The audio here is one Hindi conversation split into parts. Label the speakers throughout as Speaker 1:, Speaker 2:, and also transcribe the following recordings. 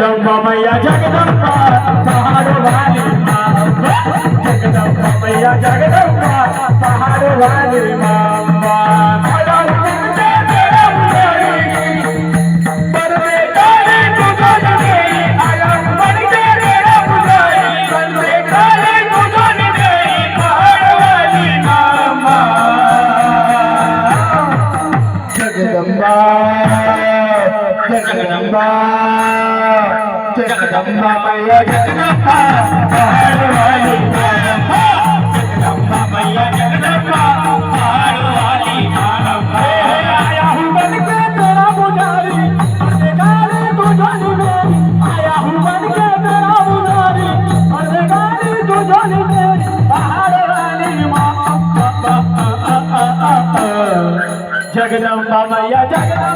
Speaker 1: जगदम्बा मैया जगदम्बा सहारे वाली माँ। जगदम्बा मैया जगदम्बा सहारे वाली माँ। मैया जगदम्बा वाली मानम्बा जगदम्बा मैया जगदम्बा वाली मानम्बा आया हूँ बन के तेरा पुजारी अंधकारी तुझन मेरी आया हूँ बन के तेरा पुजारी अंधकारी तुझन मेरी पहाड़ वाली मानम्बा जगदम्बा मैया, जगदम्बा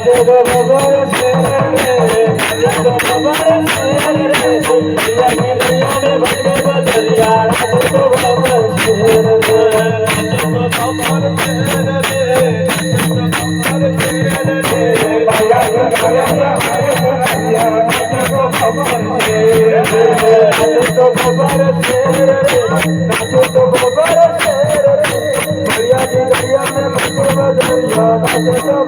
Speaker 1: Thank you. नाचो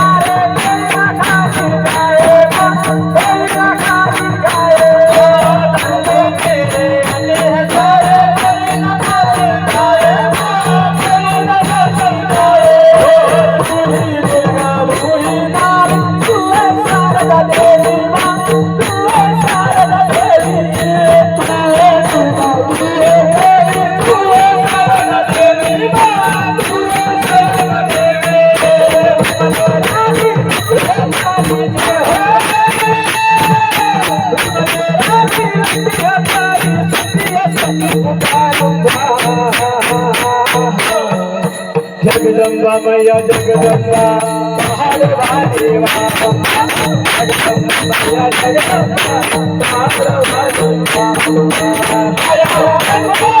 Speaker 1: माँ आया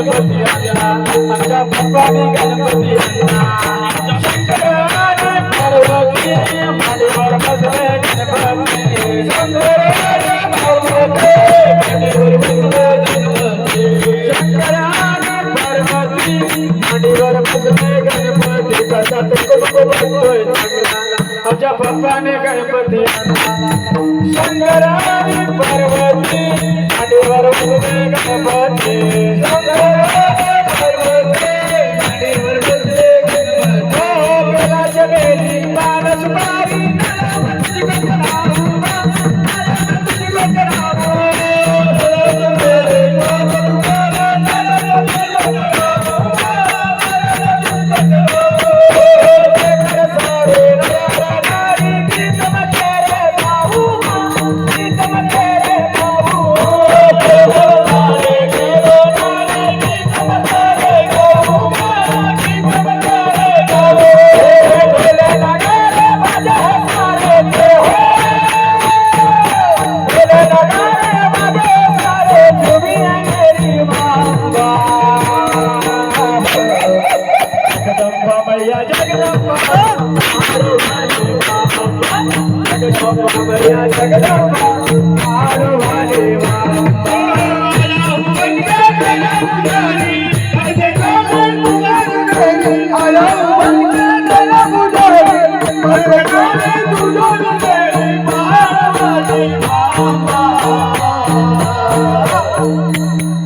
Speaker 1: गणपति आमच्या बाप्पानी गणपती पार्वती मालीवर बसले गणपती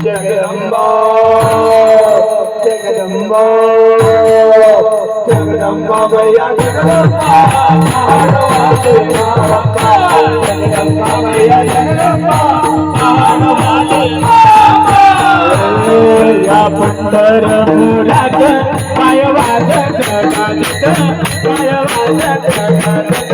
Speaker 1: जगदम्बा जगदम्बा జగదంబ భయ జగదంబ భయ జగదంబ పండర ముడక భయవాద జగదంబ భయవాద జగదంబ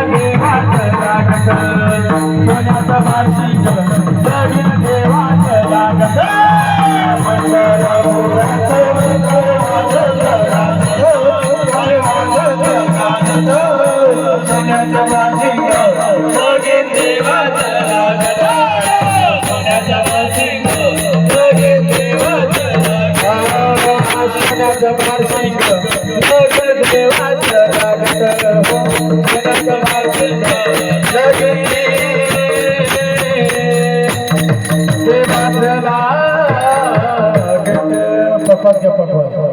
Speaker 1: लागत सोन्याचं वार्षिक लगीन देवाचं लागत सोन्याचं वार्षिक लगीन देवाचं लागत सोन्याचं वार्षिक लगीन देवाचं लागत सोन्याचं वार्षिक देवाचं लागत पप्पा पप्पा